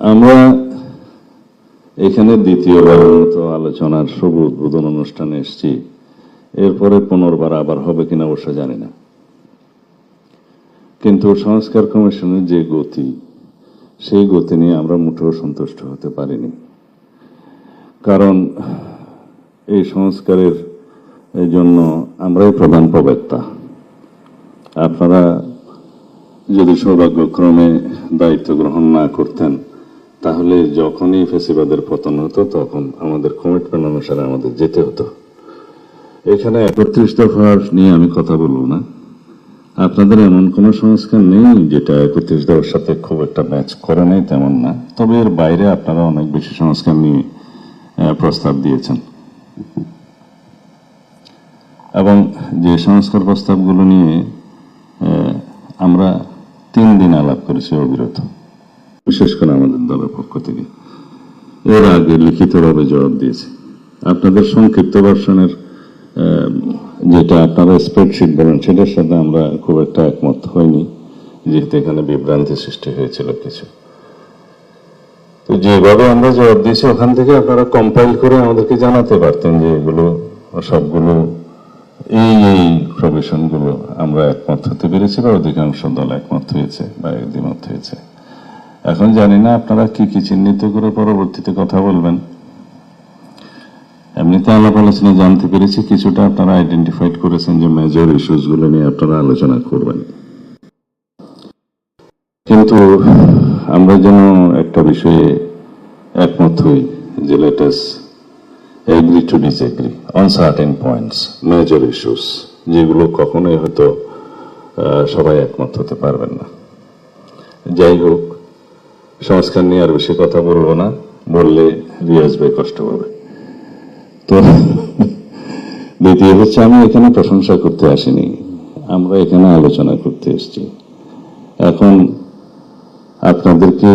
আমরা এখানে দ্বিতীয়বারের মতো আলোচনার শুভ উদ্বোধন অনুষ্ঠানে এসেছি। এরপরে পুনর্বার আবার হবে কিনা অবশ্য জানি না। কিন্তু সংস্কার কমিশনের যে গতি, সেই গতি নিয়ে আমরা মোটেও সন্তুষ্ট হতে পারিনি। কারণ এই সংস্কারের জন্য আমরাই প্রধান প্রবক্তা। আপনারা যদি সৌভাগ্যক্রমে দায়িত্ব গ্রহণ না করতেন তাহলে যখনই ফেসিবাদের পতন হতো, তখন আমাদের কমিটমেন্ট অনুসারে আমাদের যেতে হতো। এখানে একত্রিশ দফার নিয়ে আমি কথা বলব না। আপনাদের এমন কোনো সংস্কার নেই যেটা একত্রিশ দফার সাথে খুব একটা ম্যাচ করে নেই, তেমন না। তবে এর বাইরে আপনারা অনেক বেশি সংস্কার নিয়ে প্রস্তাব দিয়েছেন। এবং যে সংস্কার প্রস্তাবগুলো নিয়ে আমরা তিন দিন আলাপ করেছি অবিরত। বিশেষ করে আমাদের দলের পক্ষ থেকে। এর আগে লিখিতভাবে জবাব দিয়েছি। আপনাদের সংক্ষিপ্ত ভার্সনের যেটা আপনারা স্প্রেডশিট বলেন, সেটার সাথে আমরা খুব একটা একমত হইনি, যেহেতু এখানে বিভ্রান্তি সৃষ্টি হয়েছিল কিছু। তো যেভাবে আমরা জবাব দিয়েছি, ওখান থেকে আপনারা কম্পাইল করে আমাদেরকে জানাতে পারতেন যে এগুলো, সবগুলো, এই এই প্রভিশনগুলো আমরা একমত হতে পেরেছি বা অধিকাংশ দল একমত হয়েছে বা দ্বিমত হয়েছে। এখন জানি না আপনারা কি কি চিহ্নিত করে পরবর্তীতে কথা বলবেন। এমনিতে আলাপ আলোচনা জানতে পেরেছি, কিছুটা আপনারা আইডেন্টিফাইড করেছেন যে মেজর ইস্যুসগুলো নিয়ে আপনারা আলোচনা করবেন। কিন্তু আমরা যেন একটা বিষয়ে একমত হই যে let us agree to disagree on certain points major issues যেগুলো কখনোই হয়তো সবাই একমত হতে পারবেন না। যাই হোক সংস্কার নিয়ে আর বেশি কথা বলব না বললে রিয়াজ ভাই কষ্ট পাবে। তো দ্বিতীয় হচ্ছে আমি এখানে প্রশংসা করতে আসিনি আমরা এখানে আলোচনা করতে এসেছি। এখন আপনাদেরকে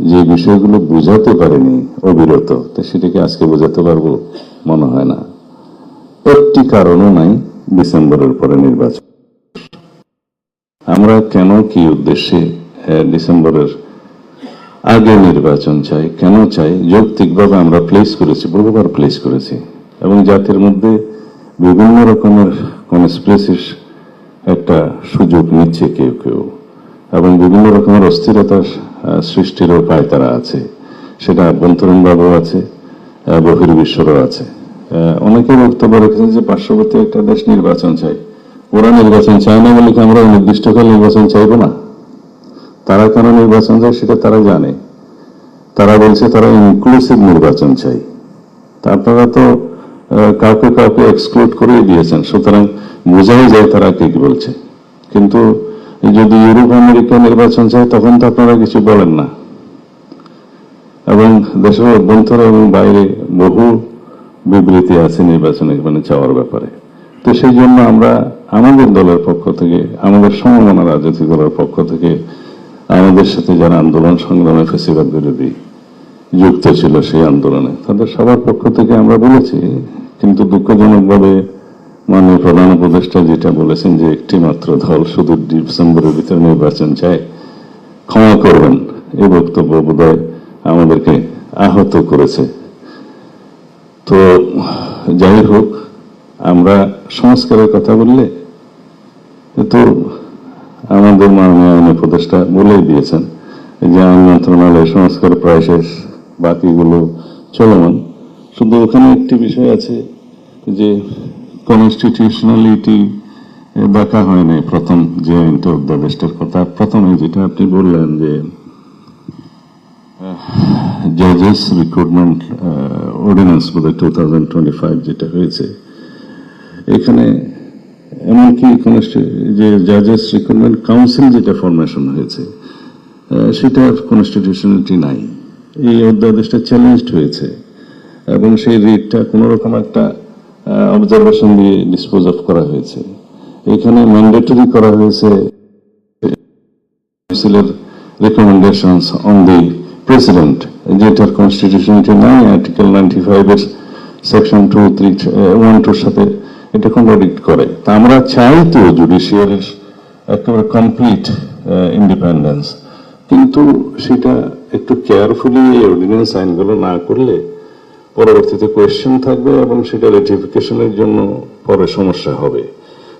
যে বিষয়গুলো বোঝাতে পারেনি অবিরত তো সেটাকে আজকে বোঝাতে পারব মনে হয় না। একটি কারণও নাই ডিসেম্বরের পরে নির্বাচন। আমরা কেন কি উদ্দেশ্যে আহ, ডিসেম্বরের আগে নির্বাচন চাই, কেন চাই? যৌক্তিকভাবে আমরা প্লেস করেছি, বহুবার প্লেস করেছি। এবং জাতির মধ্যে বিভিন্ন রকমের কনস্পিরেসিস একটা সুযোগ নিচ্ছে কেউ কেউ। এবং বিভিন্ন রকমের অস্থিরতা সৃষ্টিরও পায় তারা আছে। সেটা আভ্যন্তরীণভাবেও আছে বহির্বিশ্বরও আছে। অনেকে বক্তব্য রেখেছেন যে পার্শ্ববর্তী একটা দেশ নির্বাচন চাই। ওরা নির্বাচন চায় না বলে কি আমরা নির্দিষ্টকাল নির্বাচন চাইব না? তারা কেন নির্বাচন চায় সেটা তারা জানে। তারা বলছে তারা ইনক্লুসিভ নির্বাচন চাই আপনারা তো কাউকে কাউকে এক্সক্লুড করেই দিয়েছেন। সুতরাং বোঝাই যায় তারা কি কি বলছে। কিন্তু যদি ইউরোপ আমেরিকা নির্বাচন চায়, তখন তো আপনারা কিছু বলেন না। এবং দেশের অভ্যন্তরে এবং বাইরে বহু বিবৃতি আছে নির্বাচনে মানে চাওয়ার ব্যাপারে। তো সেই জন্য আমরা আমাদের দলের পক্ষ থেকে, আমাদের সমমনা রাজনৈতিক দলের পক্ষ থেকে আমাদের সাথে যারা আন্দোলন সংগ্রামে ফেসিবাদ বিরোধী যুক্ত ছিল সেই আন্দোলনে, তাদের সবার পক্ষ থেকে আমরা বলেছি, কিন্তু দুঃখজনকভাবে মাননীয় প্রধান উপদেষ্টা যেটা বলেছেন যে একটি মাত্র দল শুধু ডিসেম্বরের ভিতরে নির্বাচন চায়, ক্ষমা করবেন। এই বক্তব্য বোধহয় আমাদেরকে আহত করেছে। তো যাই হোক, আমরা সংস্কারের কথা বললে তো আমাদের মাননীয় আইন উপদেষ্টা বলেই দিয়েছেন। যে আইন মন্ত্রণালয় সংস্কার প্রায় শেষ, বাকিগুলো চলমান। শুধু ওখানে একটি বিষয় আছে যে কনস্টিটিউশনালিটি দেখা হয় নাই প্রথম যে আইনটা অধ্যাদেশটার কথা। প্রথমে যেটা আপনি বললেন যে জাজেস রিক্রুটমেন্ট অর্ডিন্যান্স বোধহয় টু থাউজেন্ড টোয়েন্টি ফাইভ যেটা হয়েছে, এখানে এমনকি যে জাজেস রিক্রুটমেন্ট কাউন্সিল যেটা ফরমেশন হয়েছে সেটার কনস্টিটিউশনালিটি নাই। এই অধ্যাদেশটা চ্যালেঞ্জড হয়েছে। এবং সেই রিটটা কোনো রকম একটা অবজারভেশন দিয়ে ডিসপোজ অফ করা হয়েছে। এখানে ম্যান্ডেটরি করা হয়েছে কাউন্সিলের রেকমেন্ডেশনস অন দি প্রেসিডেন্ট যেটার কনস্টিটিউশনটি নাই আর্টিকেল নাইনটি ফাইভের সেকশন টু থ্রি ওয়ান টুর সাথে এটা কন্ট্রাডিক্ট করে। তা আমরা চাই তো জুডিশিয়ারির একেবারে কমপ্লিট ইন্ডিপেন্ডেন্স কিন্তু সেটা একটু কেয়ারফুলি এই অর্ডিন্যান্স আইনগুলো না করলে পরবর্তীতে কোয়েশ্চেন থাকবে এবং সেটা রেটিফিকেশনের জন্য পরে সমস্যা হবে।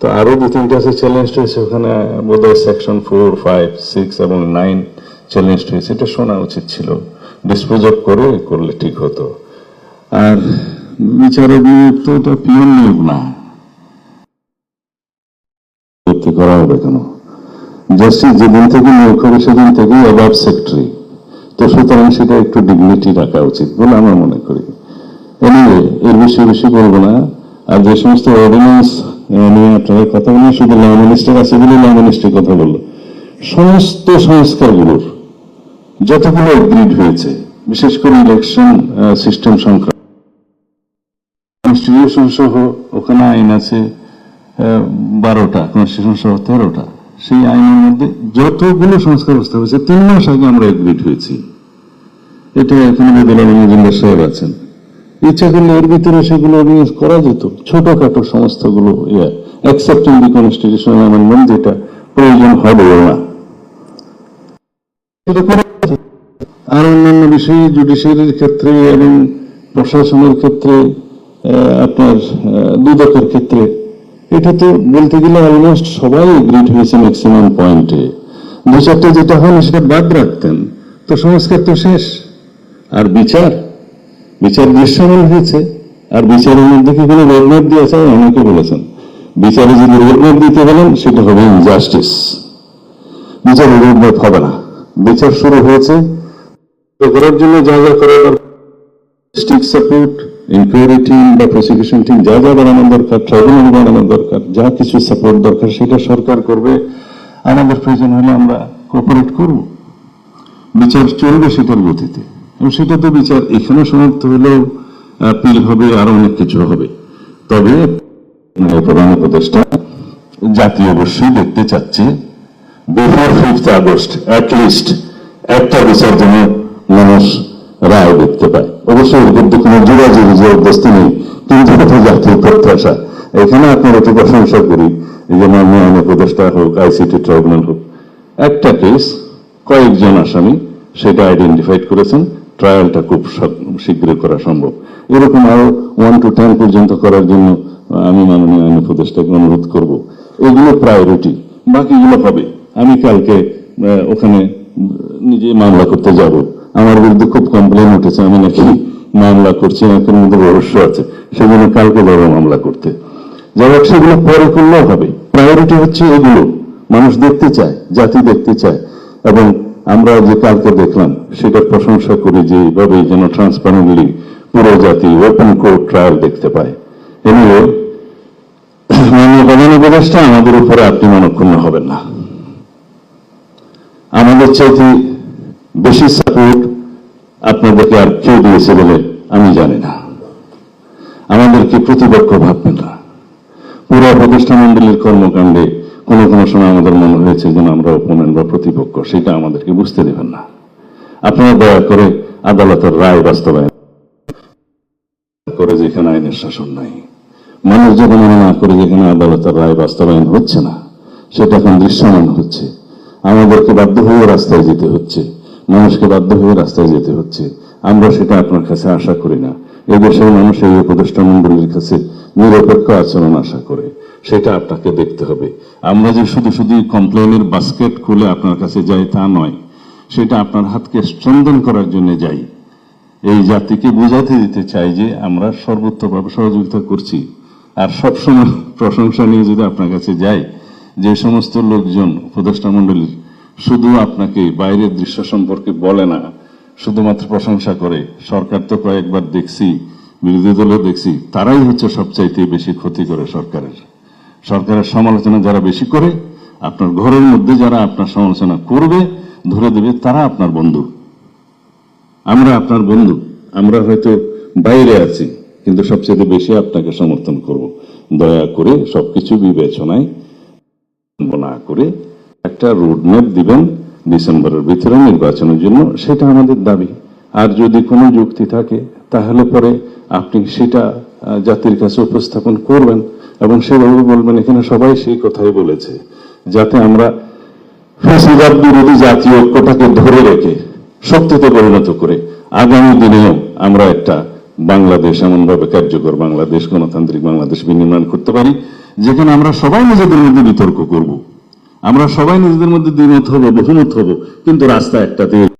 তো আরও দু তিনটা আছে চ্যালেঞ্জ হয়েছে ওখানে, বোধহয় সেকশন ফোর ফাইভ সিক্স এবং নাইন চ্যালেঞ্জ হয়েছে এটা শোনা উচিত ছিল। ডিসপোজ অফ করে করলে ঠিক হতো। আর বিচারক নিয়োগ তো এটা পিওন নিয়োগ না করা হবে কেন? জাস্টিস যেদিন থেকে নিয়োগ হবে, সেদিন থেকেই অভাব সেক্রেটারি তো সুতরাং সেটা একটু ডিগনিটি রাখা উচিত বলে আমরা মনে করি। এনিওয়ে এর বিষয়ে বেশি বলব না। আর যে সমস্ত অর্ডিন্যান্স নিয়ে আপনারা কথা বলেন শুধু ল মিনিস্টার আছে বলে ল মিনিস্টার কথা বলল। সমস্ত সংস্কারগুলোর যতগুলো এগ্রিড হয়েছে, বিশেষ করে ইলেকশন সিস্টেম সংক্রান্ত কনস্টিটিউশন সহ ওখানে আইন আছে বারোটা, কনস্টিটিউশন সহ তেরোটা। সেই আইনের মধ্যে যতগুলো সংস্কার ব্যবস্থা হয়েছে, তিন মাস আগে আমরা এগ্রিড হয়েছি। এটা এখানে বেদুলাল মজুমদার সাহেব আছেন। ইচ্ছা করলে এর ভিতরে সেগুলো অভিযোগ করা যেত। ছোটখাটো সংস্থাগুলো ইয়ে অ্যাকসেপ্টিং দি কনস্টিটিউশনাল অ্যামেন্ডমেন্ট যেটা প্রয়োজন হবে না। আর অন্যান্য বিষয়ে জুডিশিয়ারির ক্ষেত্রে এবং প্রশাসনের ক্ষেত্রে আপনার দুদকের ক্ষেত্রে। এটা তো বলতে গেলে অলমোস্ট সবাই এগ্রিড হয়েছে ম্যাক্সিমাম পয়েন্টে দু চারটে যেটা হয় সেটা বাদ রাখতেন। তো সংস্কার তো শেষ। আর বিচার? বিচার দৃশ্যমান হয়েছে। আর বিচারের মধ্যে কি কোনো রোডম্যাপ দিয়েছে অনেকে বলেছেন। বিচারে যদি রোডম্যাপ দিতে বলেন, সেটা হবে ইনজাস্টিস বিচারে রোডম্যাপ হবে না। বিচার শুরু হয়েছে। করার জন্য যা যা করার স্টিক সাপোর্ট ইনকোয়ারি টিম বা প্রসিকিউশন টিম যা যা বাড়ানোর দরকার ট্রাইব্যুনাল বাড়ানোর দরকার, যা কিছু সাপোর্ট দরকার, সেটা সরকার করবে। আমাদের প্রয়োজন হলে আমরা কোঅপারেট করব। বিচার চলবে সেটার গতিতে। এবং সেটা তো বিচার এখানে সমাপ্ত হলেও আপিল হবে, আরও অনেক কিছু হবে। তবে প্রধান উপদেষ্টা জাতীয় অবশ্যই দেখতে চাচ্ছে বিফোর ফিফথ আগস্ট লিস্ট একটা বিচার যেন মানুষ রায় দেখতে পায়। অবশ্যই মধ্যে কোনো যোগাযোগ নেই কিন্তু এখানে আপনার প্রশংসা করি হোক আইসিটি হোক, একটা কেস কয়েকজন আসামি সেটা আইডেন্টিফাইড করেছেন ট্রায়ালটা খুব শীঘ্রই করা সম্ভব। এরকম আরও ওয়ান টু টেন পর্যন্ত করার জন্য আমি মাননীয় আইন উপদেষ্টাকে অনুরোধ করব। এগুলো প্রায়োরিটি বাকিগুলো হবে। আমি কালকে ওখানে নিজে মামলা করতে যাব। আমার বিরুদ্ধে খুব কমপ্লেন উঠেছে, আমি নাকি মামলা করছি একের মধ্যে রহস্য আছে। সেজন্য কালকে বড় মামলা করতে। যাই হোক, সেগুলো পরে করলেও হবে। প্রায়োরিটি হচ্ছে এগুলো। মানুষ দেখতে চায়, জাতি দেখতে চায়। এবং আমরা যে কালকে দেখলাম, সেটার প্রশংসা করি যে এইভাবে যেন ট্রান্সপারেন্টলি পুরো জাতি ওপেন কোর্ট ট্রায়াল দেখতে পায়। এনিওয়ে মাননীয় প্রধান আমাদের উপরে আপনি মনক্ষুণ্ণ হবেন না। আমাদের চাইতে বেশি সাপোর্ট আপনাদেরকে আর কেউ দিয়েছে বলে আমি জানি না। আমাদেরকে প্রতিপক্ষ ভাববেন না। পুরো প্রতিষ্ঠা মন্ডলীর কর্মকাণ্ডে কোনো কোনো সময় আমাদের মনে হয়েছে যেন আমরা অপোনেন্ট বা প্রতিপক্ষ, সেটা আমাদেরকে বুঝতে দেবেন না। আপনারা দয়া করে আদালতের রায় বাস্তবায়ন করে যেখানে আইনের শাসন নাই। মানুষ যখন মনে না করে যেখানে আদালতের রায় বাস্তবায়ন হচ্ছে না, সেটা এখন দৃশ্যমান হচ্ছে। আমাদেরকে বাধ্য হয়ে রাস্তায় যেতে হচ্ছে। মানুষকে বাধ্য হয়ে রাস্তায় যেতে হচ্ছে। আমরা সেটা আপনার কাছে আশা করি না। এই দেশের মানুষ এই উপদেষ্টা মন্ডলীর কাছে নিরপেক্ষ আচরণ আশা করে। সেটা আপনাকে দেখতে হবে। আমরা যে শুধু শুধু কমপ্লেনের বাস্কেট খুলে আপনার কাছে যাই তা নয়, সেটা আপনার হাতকে স্ট্রেংথেন করার জন্য যাই। এই জাতিকে বোঝাতে দিতে চাই যে আমরা সর্বোত্তভাবে সহযোগিতা করছি। আর সবসময় প্রশংসা নিয়ে যদি আপনার কাছে যাই, যে সমস্ত লোকজন উপদেষ্টা মন্ডলীর শুধু আপনাকে বাইরের দৃশ্য সম্পর্কে বলে না, শুধুমাত্র প্রশংসা করে। সরকার তো কয়েকবার দেখছি, বিরোধী দলও দেখছি, তারাই হচ্ছে সবচাইতে বেশি ক্ষতি করে সরকারের। সরকারের সমালোচনা যারা বেশি করে, আপনার ঘরের মধ্যে যারা আপনার সমালোচনা করবে, ধরে দেবে তারা আপনার বন্ধু। আমরা আপনার বন্ধু, আমরা হয়তো বাইরে আছি, কিন্তু সবচেয়ে বেশি আপনাকে সমর্থন করব। দয়া করে সবকিছু বিবেচনায় না করে একটা রোডম্যাপ দিবেন ডিসেম্বরের ভিতরে নির্বাচনের জন্য, সেটা আমাদের দাবি। আর যদি কোনো যুক্তি থাকে, তাহলে পরে আপনি সেটা জাতির কাছে উপস্থাপন করবেন এবং সেভাবে বলবেন, এখানে সবাই সেই কথাই বলেছে, যাতে আমরা ফ্যাসিবাদ বিরোধী জাতীয় ঐক্যটাকে ধরে রেখে, শক্তিতে পরিণত করে, আগামী দিনেও আমরা একটা বাংলাদেশ এমনভাবে কার্যকর বাংলাদেশ, গণতান্ত্রিক বাংলাদেশ বিনির্মাণ করতে পারি, যেখানে আমরা সবাই নিজেদের মধ্যে বিতর্ক করব। আমরা সবাই নিজেদের মধ্যে দ্বিমত হব বহুমত হব কিন্তু রাস্তা একটাতে